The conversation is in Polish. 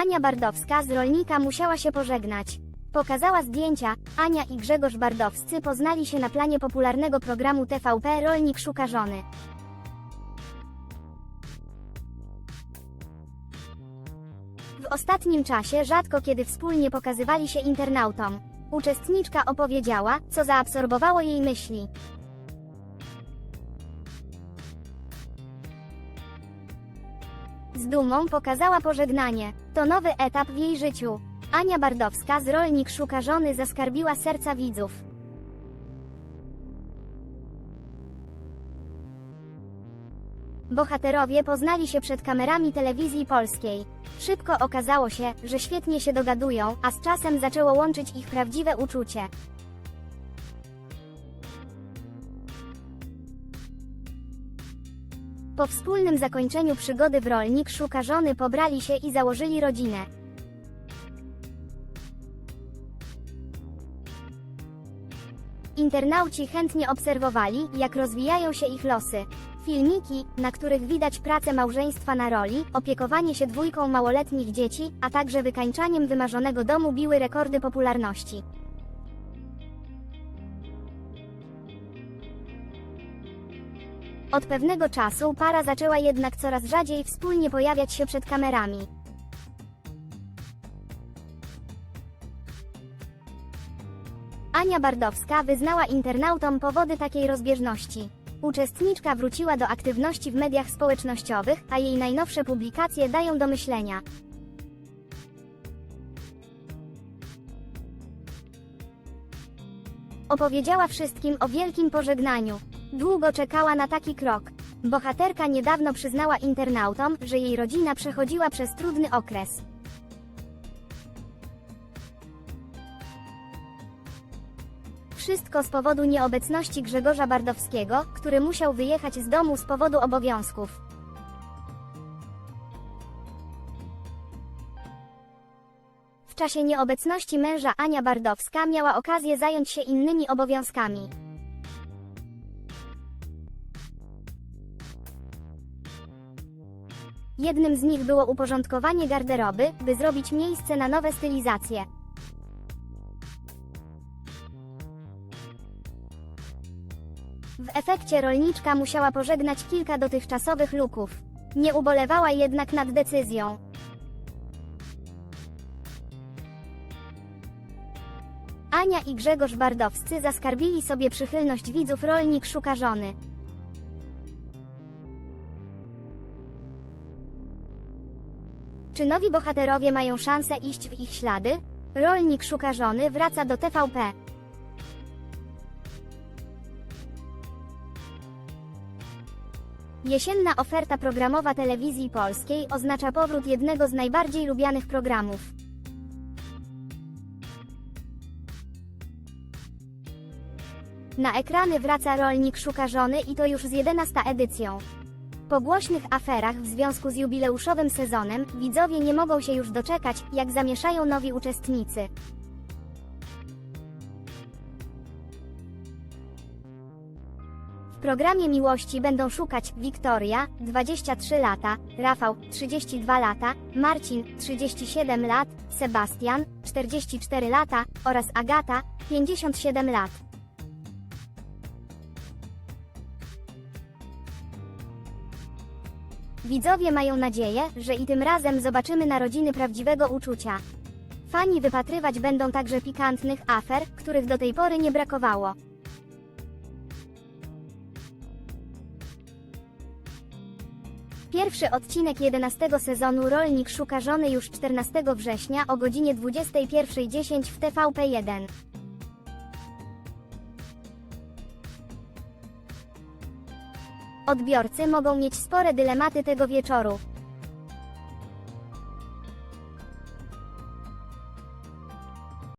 Ania Bardowska z rolnika musiała się pożegnać. Pokazała zdjęcia, Ania i Grzegorz Bardowscy poznali się na planie popularnego programu TVP Rolnik szuka żony. W ostatnim czasie rzadko kiedy wspólnie pokazywali się internautom. Uczestniczka opowiedziała, co zaabsorbowało jej myśli. Z dumą pokazała pożegnanie. To nowy etap w jej życiu. Ania Bardowska z Rolnik szuka żony zaskarbiła serca widzów. Bohaterowie poznali się przed kamerami telewizji polskiej. Szybko okazało się, że świetnie się dogadują, a z czasem zaczęło łączyć ich prawdziwe uczucie. Po wspólnym zakończeniu przygody w Rolnik szuka żony pobrali się i założyli rodzinę. Internauci chętnie obserwowali, jak rozwijają się ich losy. Filmiki, na których widać pracę małżeństwa na roli, opiekowanie się dwójką małoletnich dzieci, a także wykańczaniem wymarzonego domu biły rekordy popularności. Od pewnego czasu para zaczęła jednak coraz rzadziej wspólnie pojawiać się przed kamerami. Ania Bardowska wyznała internautom powody takiej rozbieżności. Uczestniczka wróciła do aktywności w mediach społecznościowych, a jej najnowsze publikacje dają do myślenia. Opowiedziała wszystkim o wielkim pożegnaniu. Długo czekała na taki krok. Bohaterka niedawno przyznała internautom, że jej rodzina przechodziła przez trudny okres. Wszystko z powodu nieobecności Grzegorza Bardowskiego, który musiał wyjechać z domu z powodu obowiązków. W czasie nieobecności męża Ania Bardowska miała okazję zająć się innymi obowiązkami. Jednym z nich było uporządkowanie garderoby, by zrobić miejsce na nowe stylizacje. W efekcie rolniczka musiała pożegnać kilka dotychczasowych luków. Nie ubolewała jednak nad decyzją. Ania i Grzegorz Bardowscy zaskarbili sobie przychylność widzów Rolnik szuka żony. Czy nowi bohaterowie mają szansę iść w ich ślady? Rolnik szuka żony wraca do TVP. Jesienna oferta programowa telewizji polskiej oznacza powrót jednego z najbardziej lubianych programów. Na ekrany wraca Rolnik szuka żony i to już z 11 edycją. Po głośnych aferach w związku z jubileuszowym sezonem, widzowie nie mogą się już doczekać, jak zamieszają nowi uczestnicy. W programie miłości będą szukać Wiktoria, 23 lata, Rafał, 32 lata, Marcin, 37 lat, Sebastian, 44 lata oraz Agata, 57 lat. Widzowie mają nadzieję, że i tym razem zobaczymy narodziny prawdziwego uczucia. Fani wypatrywać będą także pikantnych afer, których do tej pory nie brakowało. Pierwszy odcinek 11 sezonu Rolnik szuka żony już 14 września o godzinie 21.10 w TVP1. Odbiorcy mogą mieć spore dylematy tego wieczoru.